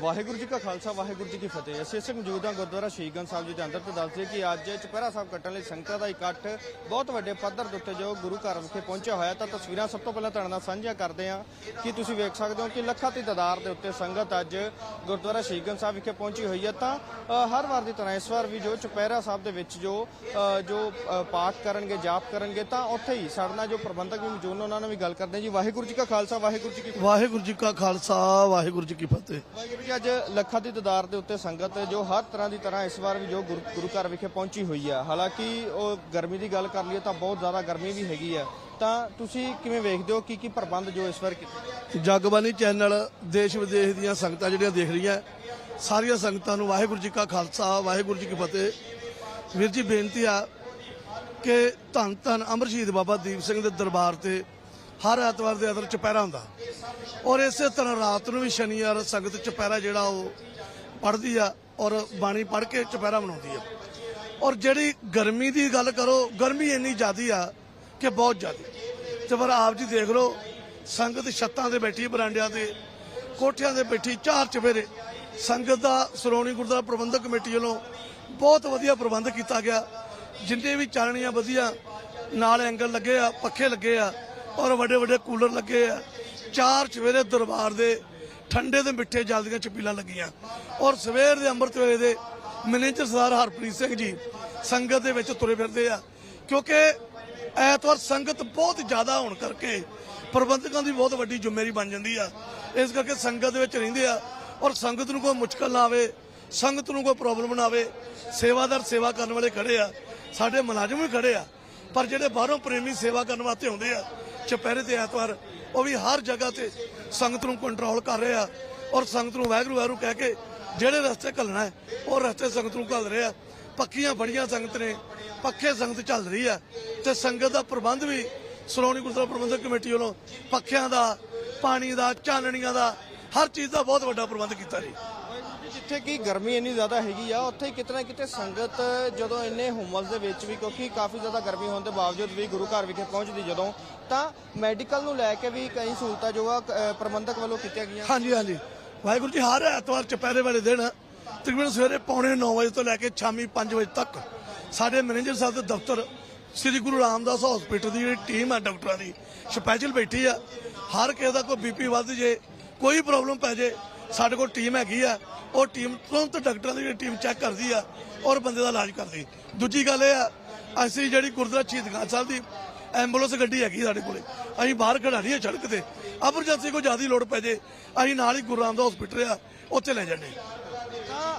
ਵਾਹਿਗੁਰੂ ਜੀ ਕਾ ਖਾਲਸਾ ਵਾਹਿਗੁਰੂ ਜੀ ਕੀ ਫਤਿਹ। ਅਸੀਂ ਇਸੇ ਮੌਜੂਦ ਹਾਂ ਗੁਰਦੁਆਰਾ ਸ਼ਹੀਦਗੰਜ ਸਾਹਿਬ ਜੀ ਦੇ ਅੰਦਰ ਤੇ ਦੱਸਦੇ ਕਿ ਅੱਜ ਚੁਪਹਿਰਾ ਸਾਹਿਬ ਕੱਟਣ ਲਈ ਸੰਗਤਾਂ ਦਾ ਇਕੱਠ ਬਹੁਤ ਵੱਡੇ ਪੱਧਰ ਦੇ ਉੱਤੇ ਜੋ ਗੁਰੂ ਘਰ ਵਿਖੇ ਪਹੁੰਚਿਆ ਹੋਇਆ ਤਾਂ ਤਸਵੀਰਾਂ ਸਭ ਤੋਂ ਪਹਿਲਾਂ ਤੁਹਾਡੇ ਨਾਲ ਸਾਂਝੀਆਂ ਕਰਦੇ ਹਾਂ ਕਿ ਤੁਸੀਂ ਵੇਖ ਸਕਦੇ ਹੋ ਕਿ ਲੱਖਾਂ ਦੀ ਤਾਦਾਦ ਦੇ ਉੱਤੇ ਸੰਗਤ ਅੱਜ ਗੁਰਦੁਆਰਾ ਸ਼ਹੀਦਗੰਜ ਸਾਹਿਬ ਵਿਖੇ ਪਹੁੰਚੀ ਹੋਈ ਹੈ। ਤਾਂ ਹਰ ਵਾਰ ਦੀ ਤਰ੍ਹਾਂ ਇਸ ਵਾਰ ਵੀ ਜੋ ਚੁਪਹਿਰਾ ਸਾਹਿਬ ਦੇ ਵਿੱਚ ਜੋ ਜੋ ਪਾਠ ਕਰਨਗੇ ਜਾਪ ਕਰਨਗੇ ਤਾਂ ਉੱਥੇ ਹੀ ਸਾਡੇ ਨਾਲ ਜੋ ਪ੍ਰਬੰਧਕ ਵੀ ਮੌਜੂਦ ਨੇ ਉਹਨਾਂ ਨਾਲ ਵੀ ਗੱਲ ਕਰਦੇ ਹਾਂ। ਜੀ ਵਾਹਿਗੁਰੂ ਜੀ ਕਾ ਖਾਲਸਾ ਵਾਹਿਗੁਰੂ ਜੀ ਕੀ ਵਾਹਿਗੁਰੂ ਜੀ ਕਾ ਖਾਲਸਾ ਵਾਹਿਗੁਰੂ ਜੀ ਕੀ ਫਤਿਹ। ਵਾਹਿਗੁਰੂ ਅੱਜ ਲੱਖਾਂ ਦੀ ਤਾਦਾਦ ਦੇ ਉੱਤੇ ਸੰਗਤ ਜੋ ਹਰ ਤਰ੍ਹਾਂ ਦੀ ਤਰ੍ਹਾਂ ਇਸ ਵਾਰ ਵੀ ਜੋ ਗੁਰੂ ਘਰ ਵਿਖੇ ਪਹੁੰਚੀ ਹੋਈ ਹੈ ਹਾਲਾਂਕਿ ਉਹ ਗਰਮੀ ਦੀ ਗੱਲ ਕਰ ਲਈਏ ਤਾਂ ਬਹੁਤ ਜ਼ਿਆਦਾ ਗਰਮੀ ਵੀ ਹੈਗੀ ਹੈ ਤਾਂ ਤੁਸੀਂ ਕਿਵੇਂ ਵੇਖਦੇ ਹੋ? ਕੀ ਕੀ ਪ੍ਰਬੰਧ ਜੋ ਇਸ ਵਾਰ ਕੀਤੇ ਜਗਬਾਨੀ ਚੈਨਲ, ਦੇਸ਼ ਵਿਦੇਸ਼ ਦੀਆਂ ਸੰਗਤਾਂ ਜਿਹੜੀਆਂ ਦੇਖ ਰਹੀਆਂ, ਸਾਰੀਆਂ ਸੰਗਤਾਂ ਨੂੰ ਵਾਹਿਗੁਰੂ ਜੀ ਕਾ ਖਾਲਸਾ, ਵਾਹਿਗੁਰੂ ਜੀ ਕੀ ਫਤਿਹ। ਵੀਰ ਜੀ, ਬੇਨਤੀ ਆ ਕਿ ਧੰਨ ਧੰਨ ਅਮਰ ਸ਼ਹੀਦ ਬਾਬਾ ਦੀਪ ਸਿੰਘ ਦੇ ਦਰਬਾਰ ਤੇ ਹਰ ਐਤਵਾਰ ਦੇ ਅਦਰ ਚੁਪਹਿਰਾ ਹੁੰਦਾ। ਔਰ ਇਸੇ ਤਰ੍ਹਾਂ ਰਾਤ ਨੂੰ ਵੀ ਸ਼ਨੀਵਾਰ ਸੰਗਤ ਚੁਪਹਿਰਾ ਜਿਹੜਾ ਉਹ ਪੜ੍ਹਦੀ ਆ ਔਰ ਬਾਣੀ ਪੜ੍ਹ ਕੇ ਚੁਪਹਿਰਾ ਮਨਾਉਂਦੀ ਆ। ਔਰ ਜਿਹੜੀ ਗਰਮੀ ਦੀ ਗੱਲ ਕਰੋ, ਗਰਮੀ ਇੰਨੀ ਜ਼ਿਆਦੀ ਆ ਕਿ ਬਹੁਤ ਜ਼ਿਆਦੀ। ਤੇ ਪਰ ਆਪ ਜੀ ਦੇਖ ਲਓ, ਸੰਗਤ ਛੱਤਾਂ ਤੇ ਬੈਠੀ, ਬਰਾਂਡਿਆਂ ਤੇ, ਕੋਠਿਆਂ ਤੇ ਬੈਠੀ, ਚਾਰ ਚਫੇਰੇ। ਸੰਗਤ ਦਾ ਸ਼੍ਰੋਮਣੀ ਗੁਰਦੁਆਰਾ ਪ੍ਰਬੰਧਕ ਕਮੇਟੀ ਵੱਲੋਂ ਬਹੁਤ ਵਧੀਆ ਪ੍ਰਬੰਧ ਕੀਤਾ ਗਿਆ। ਜਿੰਨੇ ਵੀ ਚਾਲਣੀਆਂ ਵਧੀਆ, ਨਾਲ ਐਂਗਲ ਲੱਗੇ ਆ, ਪੱਖੇ ਲੱਗੇ ਆ ਔਰ ਵੱਡੇ ਵੱਡੇ ਕੂਲਰ ਲੱਗੇ ਆ। ਚਾਰ ਸਵੇਰੇ ਦਰਬਾਰ ਦੇ ਠੰਡੇ ਤੇ ਮਿੱਠੇ ਜਲ ਦੀਆਂ ਚਪੀਲਾਂ ਲੱਗੀਆਂ। ਔਰ ਸਵੇਰ ਦੇ ਅੰਮ੍ਰਿਤ ਵੇਲੇ ਦੇ ਮੈਨੇਜਰ ਸਰਦਾਰ ਹਰਪ੍ਰੀਤ ਸਿੰਘ ਜੀ ਸੰਗਤ ਦੇ ਵਿੱਚ ਤੁਰੇ ਫਿਰਦੇ ਆ। ਕਿਉਂਕਿ ਐਤਵਾਰ ਸੰਗਤ ਬਹੁਤ ਜ਼ਿਆਦਾ ਹੋਣ ਕਰਕੇ ਪ੍ਰਬੰਧਕਾਂ ਦੀ ਬਹੁਤ ਵੱਡੀ ਜ਼ਿੰਮੇਵਾਰੀ ਬਣ ਜਾਂਦੀ ਆ। ਇਸ ਕਰਕੇ ਸੰਗਤ ਦੇ ਵਿੱਚ ਰਹਿੰਦੇ ਆ ਔਰ ਸੰਗਤ ਨੂੰ ਕੋਈ ਮੁਸ਼ਕਲ ਨਾ ਆਵੇ, ਸੰਗਤ ਨੂੰ ਕੋਈ ਪ੍ਰੋਬਲਮ ਨਾ ਆਵੇ, ਸੇਵਾਦਾਰ ਸੇਵਾ ਕਰਨ ਵਾਲੇ ਖੜੇ ਆ। ਸਾਡੇ ਮੁਲਾਜ਼ਮ ਵੀ ਖੜੇ ਆ। ਪਰ ਜਿਹੜੇ ਬਾਹਰੋਂ ਪ੍ਰੇਮੀ ਸੇਵਾ ਕਰਨ ਵਾਸਤੇ ਆਉਂਦੇ ਆ ਚਪਹਿਰੇ ਤੇ ਐਤਵਾਰ ਉਹ ਵੀ ਹਰ ਜਗ੍ਹਾ ਤੇ ਸੰਗਤ ਨੂੰ ਕੰਟਰੋਲ ਕਰ ਰਿਹਾ ਔਰ ਸੰਗਤ ਨੂੰ ਵਾਹਿਗੁਰੂ ਵਾਹਿਗੁਰੂ ਕਹਿ ਕੇ ਜਿਹੜੇ ਰਸਤੇ ਘੱਲਣਾ ਹੈ, ਉਹ ਰਸਤੇ ਸੰਗਤ ਨੂੰ ਘੱਲ ਰਿਹਾ ਆ। ਪੱਕੀਆਂ ਬੜੀਆਂ ਸੰਗਤ ਨੇ, ਪੱਖੇ ਸੰਗਤ ਚੱਲ ਰਹੀ ਹੈ ਤੇ ਸੰਗਤ ਦਾ ਪ੍ਰਬੰਧ ਵੀ ਸ਼੍ਰੋਮਣੀ ਗੁਰਦੁਆਰਾ ਪ੍ਰਬੰਧਕ ਕਮੇਟੀ ਵੱਲੋਂ ਪੱਖਿਆਂ ਦਾ, ਪਾਣੀ ਦਾ, ਚਾਨਣੀਆਂ ਦਾ, ਹਰ ਚੀਜ਼ ਦਾ ਬਹੁਤ ਵੱਡਾ ਪ੍ਰਬੰਧ ਕੀਤਾ ਜੀ। ਜਿੱਥੇ ਕਿ ਗਰਮੀ ਇੰਨੀ ਜ਼ਿਆਦਾ ਹੈਗੀ ਆ ਉੱਥੇ ਕਿਤੇ ਨਾ ਕਿਤੇ ਸੰਗਤ ਜਦੋਂ ਇੰਨੇ ਹੁਮਸ ਦੇ ਵਿੱਚ ਵੀ ਕਿਉਂਕਿ ਕਾਫੀ ਜ਼ਿਆਦਾ ਗਰਮੀ ਹੋਣ ਦੇ ਬਾਵਜੂਦ ਵੀ ਗੁਰੂ ਘਰ ਵਿਖੇ ਪਹੁੰਚਦੀ ਜਦੋਂ ਤਾਂ ਮੈਡੀਕਲ ਨੂੰ ਲੈ ਕੇ ਵੀ ਕਈ ਸਹੂਲਤਾਂ ਜੋ ਆ ਅ, ਪ੍ਰਬੰਧਕ ਵੱਲੋਂ ਕੀਤੀਆਂ ਗਈਆਂ। ਹਾਂਜੀ ਹਾਂਜੀ। ਵਾਹਿਗੁਰੂ ਜੀ ਹਰ ਐਤਵਾਰ ਚੁਪਹਿਰੇ ਵਾਲੇ ਦਿਨ ਤਕਰੀਬਨ ਸਵੇਰੇ ਪੌਣੇ 9 ਵਜੇ ਤੋਂ ਲੈ ਕੇ ਸ਼ਾਮੀ 5 ਵਜੇ ਤੱਕ ਸਾਡੇ ਮੈਨੇਜਰ ਸਾਹਿਬ ਦੇ ਦਫ਼ਤਰ ਸ੍ਰੀ ਗੁਰੂ ਰਾਮਦਾਸ ਹਸਪੀਟਲ ਦੀ ਜਿਹੜੀ ਟੀਮ ਹੈ ਡਾਕਟਰਾਂ ਦੀ ਸਪੈਸ਼ਲ ਬੈਠੀ ਆ। ਹਰ ਕਿਸੇ ਦਾ ਕੋਈ ਬੀਪੀ ਵੱਧ ਜੇ ਕੋਈ ਪ੍ਰੋਬਲਮ ਪੈ ਜੇ ਸਾਡੇ ਕੋਲ ਟੀਮ ਹੈਗੀ ਆ, ਉਹ ਟੀਮ ਤੁਰੰਤ ਡਾਕਟਰਾਂ ਦੀ ਜਿਹੜੀ ਟੀਮ ਚੈੱਕ ਕਰਦੀ ਆ, ਔਰ ਬੰਦੇ ਦਾ ਇਲਾਜ ਕਰਦੀ। ਦੂਜੀ ਗੱਲ ਇਹ ਆ, ਅਸੀਂ ਜਿਹੜੀ ਗੁਰਦੁਆਰਾ ਸ਼ਹੀਦਗੰਜ ਸਾਹਿਬ ਦੀ ਐਂਬੂਲੈਂਸ ਗੱਡੀ ਹੈਗੀ ਸਾਡੇ ਕੋਲੇ, ਅਸੀਂ ਬਾਹਰ ਖੜਾ ਰਹੀ ਸੜਕ ਤੇ ਐਮਰਜੈਂਸੀ ਕੋਈ ਜ਼ਿਆਦਾ ਲੋੜ ਪੈ ਜੇ, ਅਸੀਂ ਨਾਲ ਹੀ ਗੁਰੂ ਰਾਮਦਾਸ ਹਸਪੀਟਲ ਆ, ਉੱਥੇ ਲੈ ਜਾਂਦੇ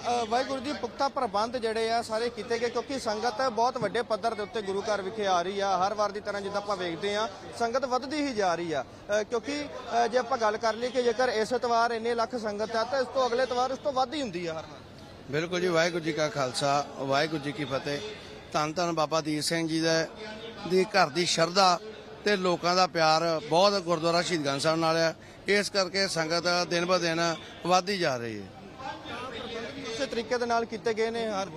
ਵਾਹਿਗੁਰੂ ਜੀ, ਪੁਖਤਾ ਪ੍ਰਬੰਧ ਜਿਹੜੇ ਆ ਸਾਰੇ ਕੀਤੇ ਗਏ ਕਿਉਂਕਿ ਸੰਗਤ ਬਹੁਤ ਵੱਡੇ ਪੱਧਰ ਦੇ ਉੱਤੇ ਗੁਰੂ ਘਰ ਵਿਖੇ ਆ ਰਹੀ ਆ। ਹਰ ਵਾਰ ਦੀ ਤਰ੍ਹਾਂ ਜਿੱਦਾਂ ਆਪਾਂ ਵੇਖਦੇ ਆ ਸੰਗਤ ਵੱਧਦੀ ਹੀ ਜਾ ਰਹੀ ਆ। ਕਿਉਂਕਿ ਜੇ ਆਪਾਂ ਗੱਲ ਕਰ ਲਈਏ ਕਿ ਜੇਕਰ ਇਸ ਐਤਵਾਰ ਇੰਨੇ ਲੱਖ ਸੰਗਤ ਆ, ਤਾਂ ਇਸ ਤੋਂ ਅਗਲੇ ਐਤਵਾਰ ਇਸ ਤੋਂ ਵੱਧ ਹੀ ਹੁੰਦੀ ਆ ਹਰ ਵਾਰ। ਬਿਲਕੁਲ ਜੀ, ਵਾਹਿਗੁਰੂ ਜੀ ਕਾ ਖਾਲਸਾ, ਵਾਹਿਗੁਰੂ ਜੀ ਕੀ ਫਤਿਹ। ਧੰਨ ਧੰਨ ਬਾਬਾ ਦੀਪ ਸਿੰਘ ਜੀ ਦਾ, ਦੀ ਘਰ ਦੀ ਸ਼ਰਧਾ ਤੇ ਲੋਕਾਂ ਦਾ ਪਿਆਰ ਬਹੁਤ ਗੁਰਦੁਆਰਾ ਸ਼ਹੀਦਗੰਜ ਸਾਹਿਬ ਨਾਲ ਹੈ ਇਸ ਕਰਕੇ ਸੰਗਤ ਦਿਨ ਬ ਦਿਨ ਵੱਧਦੀ ਜਾ ਰਹੀ ਹੈ। ਉਸੇ ਤਰੀਕੇ ਦੇ ਨਾਲ ਕੀਤੇ ਗਏ ਨੇ ਹਰ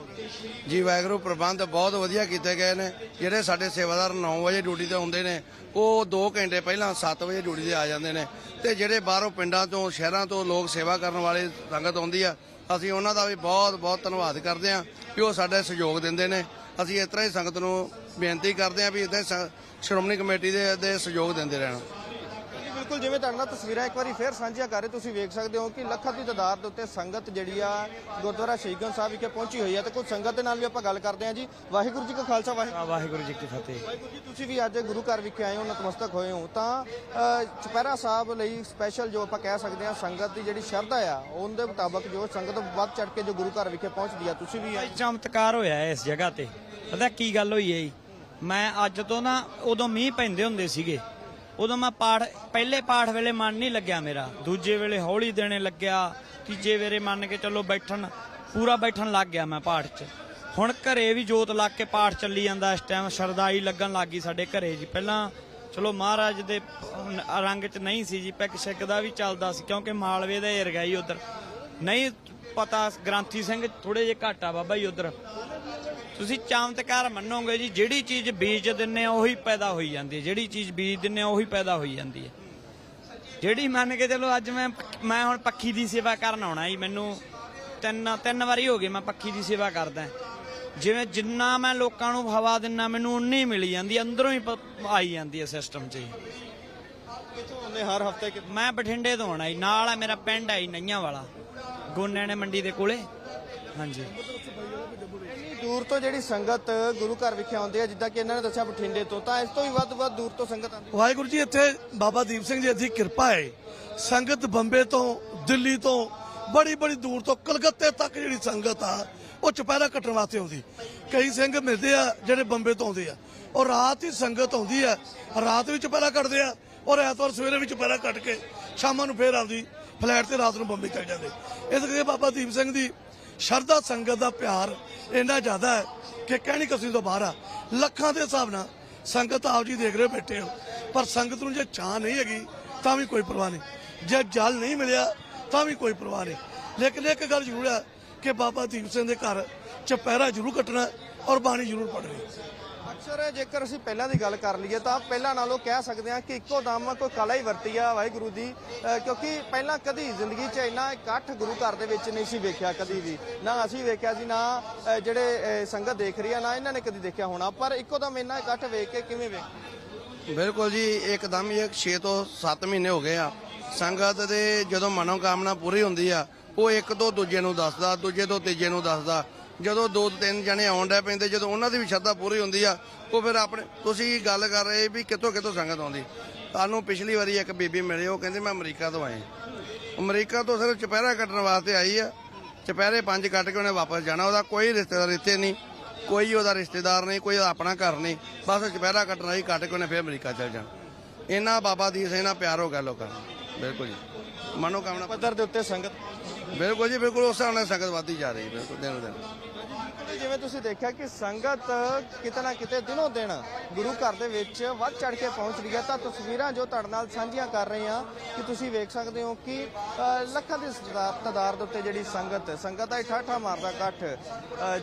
ਜੀ, ਵਾਹਿਗੁਰੂ, ਪ੍ਰਬੰਧ ਬਹੁਤ ਵਧੀਆ ਕੀਤੇ ਗਏ ਨੇ। ਜਿਹੜੇ ਸਾਡੇ ਸੇਵਾਦਾਰ 9 ਵਜੇ ਡਿਊਟੀ ਤੇ ਹੁੰਦੇ ਨੇ, ਉਹ 2 ਘੰਟੇ ਪਹਿਲਾਂ 7 ਵਜੇ ਡਿਊਟੀ ਤੇ ਆ ਜਾਂਦੇ ਨੇ। ਤੇ ਜਿਹੜੇ ਬਾਹਰੋਂ ਪਿੰਡਾਂ ਤੋਂ, ਸ਼ਹਿਰਾਂ ਤੋਂ ਲੋਕ ਸੇਵਾ ਕਰਨ ਵਾਲੇ ਸੰਗਤ ਆਉਂਦੀ ਆ, ਅਸੀਂ ਉਹਨਾਂ ਦਾ ਵੀ ਬਹੁਤ ਬਹੁਤ ਧੰਨਵਾਦ ਕਰਦੇ ਹਾਂ ਕਿ ਉਹ ਸਾਡੇ ਸਹਿਯੋਗ ਦਿੰਦੇ ਨੇ। ਅਸੀਂ ਇਸ ਤਰ੍ਹਾਂ ਹੀ ਸੰਗਤ ਨੂੰ ਬੇਨਤੀ ਕਰਦੇ ਹਾਂ ਵੀ ਇਦਾਂ ਸ਼੍ਰੋਮਣੀ ਕਮੇਟੀ ਦੇ ਦੇ ਸਹਿਯੋਗ ਦਿੰਦੇ ਰਹਿਣ। ਬਿਲਕੁਲ ਜਿਵੇਂ ਤੁਹਾਡੇ ਨਾਲ ਤਸਵੀਰਾਂ ਇੱਕ ਵਾਰੀ ਫੇਰ ਸਾਂਝੀਆਂ ਕਰ ਰਹੇ ਤੁਸੀਂ ਵੇਖ ਸਕਦੇ ਹੋ ਕਿ ਲੱਖਾਂ ਦੀ ਤਾਦਾਦ ਦੇ ਉੱਤੇ ਸੰਗਤ ਜਿਹੜੀ ਆ ਗੁਰਦੁਆਰਾ ਸ਼ਹੀਦਗੰਜ ਸਾਹਿਬ ਵਿਖੇ ਪਹੁੰਚੀ ਹੋਈ ਹੈ ਤੇ ਕੁਝ ਸੰਗਤ ਦੇ ਨਾਲ ਵੀ ਆਪਾਂ ਗੱਲ ਕਰਦੇ ਹਾਂ ਜੀ। ਵਾਹਿਗੁਰੂ ਜੀ ਕਾ ਖਾਲਸਾ ਵਾਹਿਗੁਰੂ ਜੀ ਕੀ ਫਤਿਹ। ਵਾਹਿਗੁਰੂ ਜੀ ਤੁਸੀਂ ਵੀ ਅੱਜ ਗੁਰੂ ਘਰ ਵਿਖੇ ਆਏ ਹੋ ਨਤਮਸਤਕ ਹੋਏ ਹੋ ਤਾਂ ਚੁਪਹਿਰਾ ਸਾਹਿਬ ਲਈ ਸਪੈਸ਼ਲ ਜੋ ਆਪਾਂ ਕਹਿ ਸਕਦੇ ਹਾਂ ਸੰਗਤ ਦੀ ਜਿਹੜੀ ਸ਼ਰਧਾ ਆ ਉਹਦੇ ਮੁਤਾਬਕ ਜੋ ਸੰਗਤ ਵੱਧ ਚੜ ਕੇ ਜੋ ਗੁਰੂ ਘਰ ਵਿਖੇ ਪਹੁੰਚਦੀ ਆ ਤੁਸੀਂ ਵੀ ਚਮਤਕਾਰ ਹੋਇਆ ਇਸ ਜਗ੍ਹਾ ਤੇ। ਪਤਾ ਕੀ ਗੱਲ ਹੋਈ ਹੈ ਜੀ? ਮੈਂ ਅੱਜ ਤੋਂ ਨਾ ਉਦੋਂ ਮੀਂਹ ਪੈਂਦੇ ਹੁੰਦੇ ਸੀਗੇ। ਉਦੋਂ ਮੈਂ ਪਾਠ, ਪਹਿਲੇ ਪਾਠ ਵੇਲੇ ਮਨ ਨਹੀਂ ਲੱਗਿਆ ਮੇਰਾ। ਦੂਜੇ ਵੇਲੇ ਹੌਲੀ ਦੇਣੇ ਲੱਗਿਆ, ਤੀਜੇ ਵੇਲੇ ਮੰਨ ਕੇ ਚੱਲੋ ਬੈਠਣ, ਪੂਰਾ ਬੈਠਣ ਲੱਗ ਗਿਆ ਮੈਂ ਪਾਠ 'ਚ। ਹੁਣ ਘਰੇ ਵੀ ਜੋਤ ਲੱਗ ਕੇ ਪਾਠ ਚੱਲੀ ਜਾਂਦਾ, ਇਸ ਟਾਈਮ ਸ਼ਰਦਾਈ ਲੱਗਣ ਲੱਗੀ ਸਾਡੇ ਘਰੇ ਜੀ। ਪਹਿਲਾਂ ਚਲੋ ਮਹਾਰਾਜ ਦੇ ਰੰਗ 'ਚ ਨਹੀਂ ਸੀ ਜੀ, ਪੈਕ ਸਿੱਕ ਦਾ ਵੀ ਚੱਲਦਾ ਸੀ, ਕਿਉਂਕਿ ਮਾਲਵੇ ਦਾ ਏਰੀਆ ਹੀ ਉਧਰ। ਨਹੀਂ ਪਤਾ, ਗ੍ਰਾਂਥੀ ਸਿੰਘ ਥੋੜੇ ਜਿਹਾ ਘੱਟ ਆ ਬਾਬਾ ਜੀ ਉਧਰ। ਤੁਸੀਂ ਚਮਤਕਾਰ ਮੰਨੋਗੇ ਜੀ ਜਿਹੜੀ ਚੀਜ਼ ਬੀਜ ਦਿੰਨੇ ਆ ਉਹੀ ਪੈਦਾ ਹੋਈ ਜਾਂਦੀ ਹੈ। ਜਿਹੜੀ ਚੀਜ਼ ਬੀਜ ਦਿੰਨੇ ਆ ਉਹੀ ਪੈਦਾ ਹੋਈ ਜਾਂਦੀ ਹੈ। ਜਿਹੜੀ ਮੰਨ ਕੇ ਚਲੋ ਅੱਜ ਮੈਂ ਮੈਂ ਹੁਣ ਪੱਖੀ ਦੀ ਸੇਵਾ ਕਰਨ ਆਉਣਾ ਜੀ ਮੈਨੂੰ ਤਿੰਨ ਤਿੰਨ ਵਾਰੀ ਹੋ ਗਏ ਮੈਂ ਪੱਖੀ ਦੀ ਸੇਵਾ ਕਰਦਾ। ਜਿਵੇਂ ਜਿੰਨਾ ਮੈਂ ਲੋਕਾਂ ਨੂੰ ਹਵਾ ਦਿੰਨਾ ਮੈਨੂੰ ਉਨੀ ਹੀ ਮਿਲੀ ਜਾਂਦੀ ਹੈ, ਅੰਦਰੋਂ ਹੀ ਆਈ ਜਾਂਦੀ ਹੈ ਸਿਸਟਮ 'ਚ ਜੀ। ਕਿੱਥੋਂ ਆਉਂਦੇ ਹਰ ਹਫ਼ਤੇ ਮੈਂ ਬਠਿੰਡੇ ਤੋਂ ਆਉਣਾ ਜੀ ਨਾਲ ਆ ਮੇਰਾ ਪਿੰਡ ਜੀ ਨਈਆਂ ਵਾਲਾ। ਗੋਨਿਆਂ ਨੇ ਮੰਡੀ ਦੇ ਕੋਲੇ। ਹਾਂਜੀ। ਦੂਰ ਤੋਂ ਜਿਹੜੀ ਸੰਗਤ ਗੁਰੂ ਘਰ ਵਿਖੇ ਆਉਂਦੀ ਹੈ, ਜਿੱਦਾਂ ਕਿ ਇਹਨਾਂ ਨੇ ਦੱਸਿਆ ਬਠਿੰਡੇ ਤੋਂ, ਤਾਂ ਇਸ ਤੋਂ ਵੀ ਵੱਧ ਵੱਧ ਦੂਰ ਤੋਂ ਸੰਗਤ ਆਉਂਦੀ ਵਾਹਿਗੁਰੂ ਜੀ, ਇੱਥੇ ਬਾਬਾ ਦੀਪ ਸਿੰਘ ਜੀ ਦੀ ਕਿਰਪਾ ਹੈ। ਸੰਗਤ ਬੰਬੇ ਤੋਂ, ਦਿੱਲੀ ਤੋਂ, ਬੜੀ ਬੜੀ ਦੂਰ ਤੋਂ, ਕਲਕੱਤੇ ਤੱਕ ਜਿਹੜੀ ਸੰਗਤ ਆ, ਉਹ ਚੁਪਹਿਰਾ ਕੱਟਣ ਵਾਸਤੇ ਆਉਂਦੀ। ਕਈ ਸਿੰਘ ਮਿਲਦੇ ਆ, ਜਿਹੜੇ ਬੰਬੇ ਤੋਂ ਆਉਂਦੇ ਆ। ਔਰ ਰਾਤ ਹੀ ਸੰਗਤ ਆਉਂਦੀ ਆ, ਰਾਤ ਵੀ ਚੁਪਹਿਰਾ ਕੱਟਦੇ ਆ, ਔਰ ਐਤਵਾਰ ਸਵੇਰੇ ਵੀ ਚੁਪਹਿਰਾ ਕੱਟ ਕੇ, ਸ਼ਾਮਾਂ ਨੂੰ ਫੇਰ ਆਉਂਦੀ ਫਲੈਟ ਤੇ ਰਾਤ ਨੂੰ ਬੰਬੇ ਚਲ ਜਾਂਦੇ। ਇਸ ਕਰਕੇ ਬਾਬਾ ਦੀਪ ਸਿੰਘ ਦੀ ਸ਼ਰਧਾ ਸੰਗਤ ਦਾ ਪਿਆਰ ਇੰਨਾ ਜ਼ਿਆਦਾ ਹੈ ਕਿ ਕਹਿਣੀ ਕਸੀ ਤੋਂ ਬਾਹਰ ਆ। ਲੱਖਾਂ ਦੇ ਹਿਸਾਬ ਨਾਲ ਸੰਗਤ ਆਪ ਜੀ ਦੇਖ ਰਹੇ ਹੋ ਬੈਠੇ ਹੋ। ਪਰ ਸੰਗਤ ਨੂੰ ਜੇ ਚਾਹ ਨਹੀਂ ਹੈਗੀ, ਤਾਂ ਵੀ ਕੋਈ ਪਰਵਾਹ ਨਹੀਂ। ਜੇ ਜਲ ਨਹੀਂ ਮਿਲਿਆ, ਤਾਂ ਵੀ ਕੋਈ ਪਰਵਾਹ ਨਹੀਂ। ਲੇਕਿਨ ਇੱਕ ਗੱਲ ਜ਼ਰੂਰ ਹੈ ਕਿ ਬਾਬਾ ਦੀਪ ਸਿੰਘ ਦੇ ਘਰ ਚੁਪਹਿਰਾ ਜ਼ਰੂਰ ਕੱਟਣਾ ਔਰ ਬਾਣੀ ਜ਼ਰੂਰ ਪੜ੍ਹਨੀ ਅਕਸਰ ਜੇਕਰ ਅਸੀਂ ਪਹਿਲਾਂ ਦੀ ਗੱਲ ਕਰ ਲਈਏ ਤਾਂ ਪਹਿਲਾਂ ਨਾਲੋਂ ਕਹਿ ਸਕਦੇ ਹਾਂ ਕਿ ਇੱਕੋ ਦਮ ਕੋਈ ਕਲਾ ਹੀ ਵਰਤੀ ਆ ਵਾਹਿਗੁਰੂ ਦੀ ਕਿਉਂਕਿ ਪਹਿਲਾਂ ਕਦੀ ਜ਼ਿੰਦਗੀ 'ਚ ਇੰਨਾ ਇਕੱਠ ਗੁਰੂ ਘਰ ਦੇ ਵਿੱਚ ਨਹੀਂ ਸੀ ਵੇਖਿਆ ਕਦੀ ਵੀ। ਨਾ ਅਸੀਂ ਵੇਖਿਆ ਸੀ ਨਾ ਜਿਹੜੇ ਸੰਗਤ ਦੇਖ ਰਹੀ ਆ ਨਾ ਇਹਨਾਂ ਨੇ ਕਦੀ ਦੇਖਿਆ ਹੋਣਾ। ਪਰ ਇੱਕੋ ਦਮ ਇੰਨਾ ਇਕੱਠ ਵੇਖ ਕੇ ਕਿਵੇਂ ਵੇਖ? ਬਿਲਕੁਲ ਜੀ ਇੱਕਦਮ ਹੀ 6 ਤੋਂ 7 ਮਹੀਨੇ ਹੋ ਗਏ ਆ। ਸੰਗਤ ਦੇ ਜਦੋਂ ਮਨੋ ਕਾਮਨਾ ਪੂਰੀ ਹੁੰਦੀ ਆ ਉਹ ਇੱਕ ਤੋਂ ਦੂਜੇ ਨੂੰ ਦੱਸਦਾ ਦੂਜੇ ਤੋਂ ਤੀਜੇ ਨੂੰ ਦੱਸਦਾ। ਜਦੋਂ ਦੋ ਤਿੰਨ ਜਣੇ ਆਉਣ ਡੇ ਪੈਂਦੇ, ਜਦੋਂ ਉਹਨਾਂ ਦੀ ਵੀ ਸ਼ਰਧਾ ਪੂਰੀ ਹੁੰਦੀ ਆ, ਉਹ ਫਿਰ ਆਪਣੇ, ਤੁਸੀਂ ਗੱਲ ਕਰ ਰਹੇ ਵੀ ਕਿੱਥੋਂ ਕਿੱਥੋਂ ਸੰਗਤ ਆਉਂਦੀ। ਤੁਹਾਨੂੰ ਪਿਛਲੀ ਵਾਰੀ ਇੱਕ ਬੀਬੀ ਮਿਲੇ, ਉਹ ਕਹਿੰਦੇ, ਮੈਂ ਅਮਰੀਕਾ ਤੋਂ ਆਏ ਅਮਰੀਕਾ ਤੋਂ ਸਿਰਫ ਚੁਪਹਿਰਾ ਕੱਟਣ ਵਾਸਤੇ ਆਈ ਆ। ਚੁਪਹਿਰੇ ਪੰਜ ਕੱਟ ਕੇ ਉਹਨੇ ਵਾਪਸ ਜਾਣਾ, ਉਹਦਾ ਕੋਈ ਰਿਸ਼ਤੇਦਾਰ ਇੱਥੇ ਨਹੀਂ, ਕੋਈ ਉਹਦਾ ਰਿਸ਼ਤੇਦਾਰ ਨਹੀਂ, ਕੋਈ ਉਹਦਾ ਆਪਣਾ ਘਰ ਨਹੀਂ। ਬਸ ਚੁਪਹਿਰਾ ਕੱਟਣ ਆਈ ਕੱਟ ਕੇ ਉਹਨੇ ਫਿਰ ਅਮਰੀਕਾ ਚਲ ਜਾਣਾ। ਇਹਨਾਂ ਬਾਬਾ ਦੀਪ ਸਿੰਘ ਨਾਲ ਪਿਆਰ ਹੋ ਗਿਆ ਲੋਕਾਂ ਨੂੰ ਬਿਲਕੁਲ ਜੀ। ਮਨੋ ਕਾਮਨਾ ਪੱਧਰ ਦੇ ਉੱਤੇ ਸੰਗਤ ਬਿਲਕੁਲ ਜੀ, ਬਿਲਕੁਲ ਉਸ ਹਿਸਾਬ ਨਾਲ ਸੰਗਤ ਵੱਧਦੀ ਜਾ ਰਹੀ ਹੈ, ਬਿਲਕੁਲ ਦਿਨੋਂ ਦਿਨ। ਜਿਵੇਂ ਤੁਸੀਂ ਦੇਖਿਆ ਕਿ ਸੰਗਤ ਕਿਤੇ ਨਾ ਕਿਤੇ ਦਿਨੋਂ ਦਿਨ ਗੁਰੂ ਘਰ ਦੇ ਵਿੱਚ ਵੱਧ ਚੜ ਕੇ ਪਹੁੰਚ ਰਹੀ ਹੈ, ਤਾਂ ਤਸਵੀਰਾਂ ਜੋ ਤੁਹਾਡੇ ਨਾਲ ਸਾਂਝੀਆਂ ਕਰ ਰਹੇ ਹਾਂ ਕਿ ਤੁਸੀਂ ਵੇਖ ਸਕਦੇ ਹੋ ਕਿ ਲੱਖਾਂ ਦੀ ਸਦਾ- ਤਾਦਾਦ ਦੇ ਉੱਤੇ ਜਿਹੜੀ ਸੰਗਤ ਸੰਗਤ ਦਾ ਠਾਠਾ ਮਾਰਦਾ ਇਕੱਠ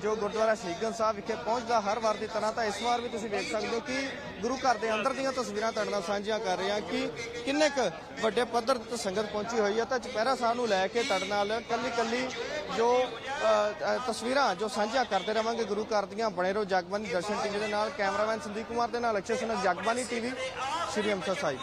ਜੋ ਗੁਰਦੁਆਰਾ ਸ਼ਹੀਦਗੰਜ ਸਾਹਿਬ ਵਿਖੇ ਪਹੁੰਚਦਾ ਹਰ ਵਾਰ ਦੀ ਤਰ੍ਹਾਂ, ਤਾਂ ਇਸ ਵਾਰ ਵੀ ਤੁਸੀਂ ਵੇਖ ਸਕਦੇ ਹੋ ਕਿ ਗੁਰੂ ਘਰ ਦੇ ਅੰਦਰ ਦੀਆਂ ਤਸਵੀਰਾਂ ਤੁਹਾਡੇ ਨਾਲ ਸਾਂਝੀਆਂ ਕਰ ਰਹੇ ਹਾਂ ਕਿ ਕਿੰਨੇ ਕੁ ਵੱਡੇ ਪੱਧਰ ਤੇ ਸੰਗਤ ਪਹੁੰਚੀ ਹੋਈ ਹੈ, ਤਾਂ ਚੁਪਹਿਰਾ ਸਾਹਿਬ ਨੂੰ ਲੈ ਕੇ ਤੁਹਾਡੇ ਨਾਲ ਕੱਲੀ ਕੱਲੀ ਜੋ ਅ, ਤਸਵੀਰਾਂ ਜੋ ਸਾਂਝੀਆਂ ਕਰਦੇ ਰਵਾਂਗੇ ਗੁਰੂ ਘਰ ਦੀਆਂ ਬਣੇ ਰਹੋ ਜਗਬਾਨੀ ਦਰਸ਼ਨ ਟੀਵੀ ਦੇ ਨਾਲ ਕੈਮਰਾਮੈਨ ਸੰਦੀਪ ਕੁਮਾਰ ਦੇ ਨਾਲ ਅਕਸ਼ੇ ਸਿੰਘ ਜਗਬਾਨੀ ਟੀਵੀ ਸ਼੍ਰੀ ਅੰਮ੍ਰਿਤਸਰ ਸਾਹਿਬ।